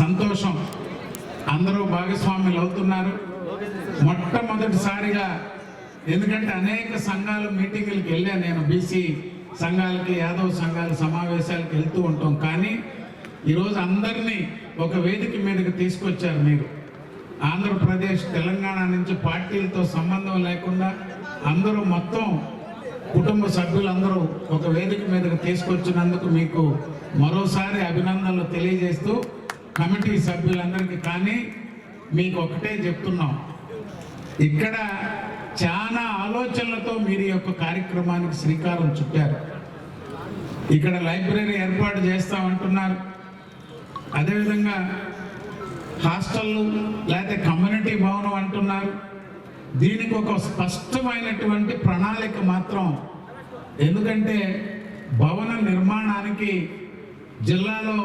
సంతోషం. అందరూ భాగస్వాములు అవుతున్నారు. మొట్టమొదటిసారిగా ఎందుకంటే అనేక సంఘాల మీటింగులకు వెళ్ళాను నేను. బీసీ సంఘాలకి యాదవ్ సంఘాల సమావేశాలకు వెళ్తూ ఉంటాం. కానీ ఈరోజు అందరినీ ఒక వేదిక మీదకి తీసుకొచ్చారు మీరు. ఆంధ్రప్రదేశ్ తెలంగాణ నుంచి పార్టీలతో సంబంధం లేకుండా అందరూ మొత్తం కుటుంబ సభ్యులందరూ ఒక వేదిక మీదకి తీసుకొచ్చినందుకు మీకు మరోసారి అభినందనలు తెలియజేస్తూ కమిటీ సభ్యులందరికీ కానీ మీకు ఒకటే చెప్తున్నాం. ఇక్కడ చాలా ఆలోచనలతో మీరు ఈ యొక్క కార్యక్రమానికి శ్రీకారం చుట్టారు. ఇక్కడ లైబ్రరీ ఏర్పాటు చేస్తామంటున్నారు అదేవిధంగా హాస్టళ్ళు లేకపోతే కమ్యూనిటీ భవనం అంటున్నారు. దీనికి ఒక స్పష్టమైనటువంటి ప్రణాళిక మాత్రం ఎందుకంటే భవన నిర్మాణానికి జిల్లాలో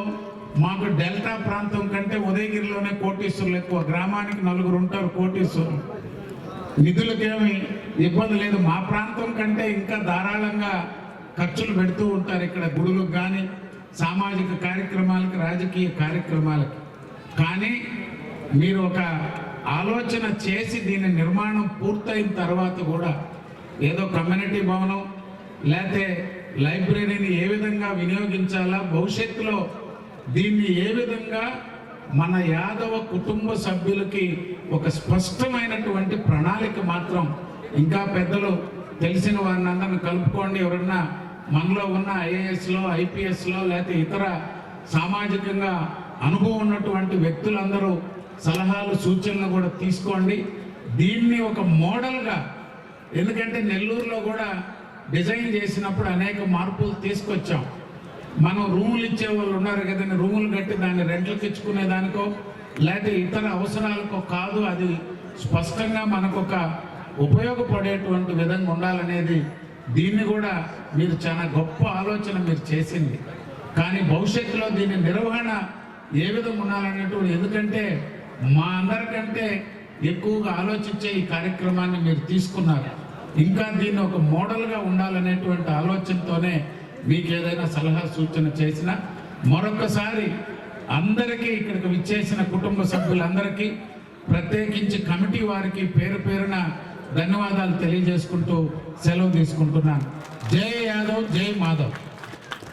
మాకు డెల్టా ప్రాంతం కంటే ఉదయగిరిలోనే కోటీశ్వరులు ఎక్కువ. గ్రామానికి నలుగురు ఉంటారు కోటీశ్వరులు. నిధులకేమి ఇబ్బంది లేదు. మా ప్రాంతం కంటే ఇంకా ధారాళంగా ఖర్చులు పెడుతూ ఉంటారు ఇక్కడ గుడులకు కానీ సామాజిక కార్యక్రమాలకి రాజకీయ కార్యక్రమాలకి. కానీ మీరు ఒక ఆలోచన చేసి దీని నిర్మాణం పూర్తయిన తర్వాత కూడా ఏదో కమ్యూనిటీ భవనం లేకపోతే లైబ్రరీని ఏ విధంగా వినియోగించాలా భవిష్యత్తులో దీన్ని ఏ విధంగా మన యాదవ కుటుంబ సభ్యులకి ఒక స్పష్టమైనటువంటి ప్రణాళిక మాత్రం ఇంకా పెద్దలు తెలిసిన వారిని అందరిని కలుపుకోండి. ఎవరన్నా మనలో ఉన్న ఐఏఎస్లో ఐపీఎస్లో లేకపోతే ఇతర సామాజికంగా అనుభవం ఉన్నటువంటి వ్యక్తులందరూ సలహాలు సూచనలు కూడా తీసుకోండి. దీన్ని ఒక మోడల్గా ఎందుకంటే నెల్లూరులో కూడా డిజైన్ చేసినప్పుడు అనేక మార్పులు తీసుకొచ్చాం. మనం రూములు ఇచ్చే వాళ్ళు ఉన్నారు కదండి రూములు కట్టి దాన్ని రెంట్లకు ఇచ్చుకునే దానికో లేకపోతే ఇతర అవసరాలకో కాదు అది స్పష్టంగా మనకు ఒక ఉపయోగపడేటువంటి విధంగా ఉండాలనేది దీన్ని కూడా మీరు చాలా గొప్ప ఆలోచన మీరు చేసింది. కానీ భవిష్యత్తులో దీని నిర్వహణ ఏ విధంగా ఉండాలనేటువంటి ఎందుకంటే మా అందరికంటే ఎక్కువగా ఆలోచించే ఈ కార్యక్రమాన్ని మీరు తీసుకున్నారు. ఇంకా దీన్ని ఒక మోడల్గా ఉండాలనేటువంటి ఆలోచనతోనే మీకు ఏదైనా సలహా సూచన చేసినా మరొకసారి అందరికీ ఇక్కడికి విచ్చేసిన కుటుంబ సభ్యులందరికీ ప్రత్యేకించి కమిటీ వారికి పేరు పేరున ధన్యవాదాలు తెలియజేసుకుంటూ సెలవు తీసుకుంటున్నాను. జై యాదవ్ జై మాధవ్.